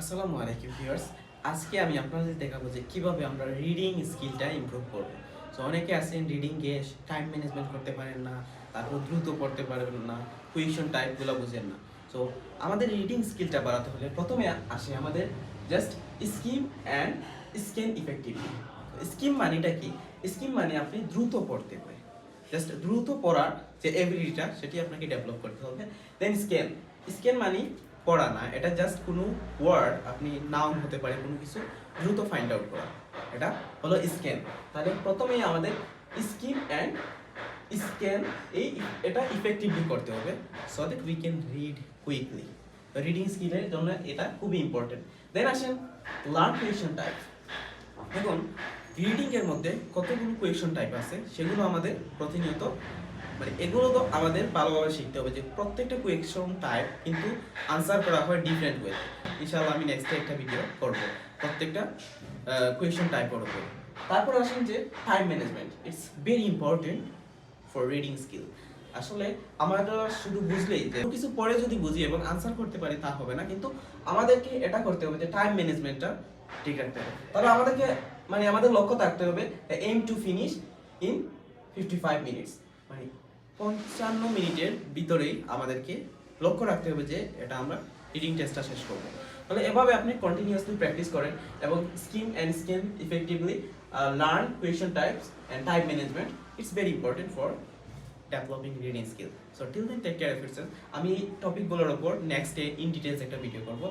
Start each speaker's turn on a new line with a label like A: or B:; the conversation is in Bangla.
A: আসসালামু আলাইকুম ভিউয়ার্স। আজকে আমি আপনাদের দেখাবো যে কীভাবে আমরা রিডিং স্কিলটা ইমপ্রুভ করব। সো অনেকে আছেন রিডিংয়ে টাইম ম্যানেজমেন্ট করতে পারেন না, তারপর দ্রুত পড়তে পারবেন না কুয়েশন টাইপগুলো বুঝেন না। সো আমাদের রিডিং স্কিলটা বাড়াতে হলে প্রথমে আসে আমাদের just skim and scan effectively skim মানিটা কি? স্কিম মানে আপনি দ্রুত পড়তে হয় জাস্ট দ্রুত পড়ার যে এবিলিটিটা সেটি আপনাকে ডেভেলপ করতে হবে। দেন স্ক্যান স্ক্যান মানে পড়া না, এটা জাস্ট কোনো ওয়ার্ড আপনি নাম হতে পারে, কোনো কিছু দ্রুত ফাইন্ড আউট করা। এটা হলো স্ক্যান তাহলে প্রথমেই আমাদের স্কিম অ্যান্ড স্ক্যান এই এটা ইফেক্টিভলি করতে হবে so that we can read quickly reading স্কিলের জন্য এটা খুবই ইম্পর্টেন্ট দেন আসেন লার্ন কুয়েশন টাইপ দেখুন রিডিং এর মধ্যে কতগুলো কোয়েশন টাইপ আছে, সেগুলো আমাদের প্রতিনিয়ত মানে এগুলো তো আমাদের ভালোভাবে শিখতে হবে যে প্রত্যেকটা কোয়েশন টাইপ কিন্তু আনসার করা হয় ডিফারেন্ট ওয়ে ইনশাআল্লাহ আমি নেক্সটে একটা ভিডিও করব, প্রত্যেকটা কোয়েশন টাইপের উপর। তারপর আসেন যে time management it's very important for reading skill আসলে আমরা শুধু বুঝলেই যে কিছু পরে যদি বুঝি এবং আনসার করতে পারি তা হবে না, কিন্তু আমাদেরকে এটা করতে হবে যে টাইম ম্যানেজমেন্টটা ঠিক রাখতে হবে। তবে আমাদেরকে মানে আমাদের লক্ষ্য থাকতে হবে aim to finish in fifty five minutes মানে পঞ্চান্ন মিনিটের ভিতরেই আমাদেরকে লক্ষ্য রাখতে হবে যে এটা আমরা রিডিং টেস্টটা শেষ করব। তাহলে এভাবে আপনি কন্টিনিউয়াসলি প্র্যাকটিস করেন এবং skim and skim effectively learn question types and time management it's very important for developing reading skill so till then take care আমি এই টপিকগুলোর ওপর নেক্সট ডে ইন ডিটেলস একটা ভিডিও করব।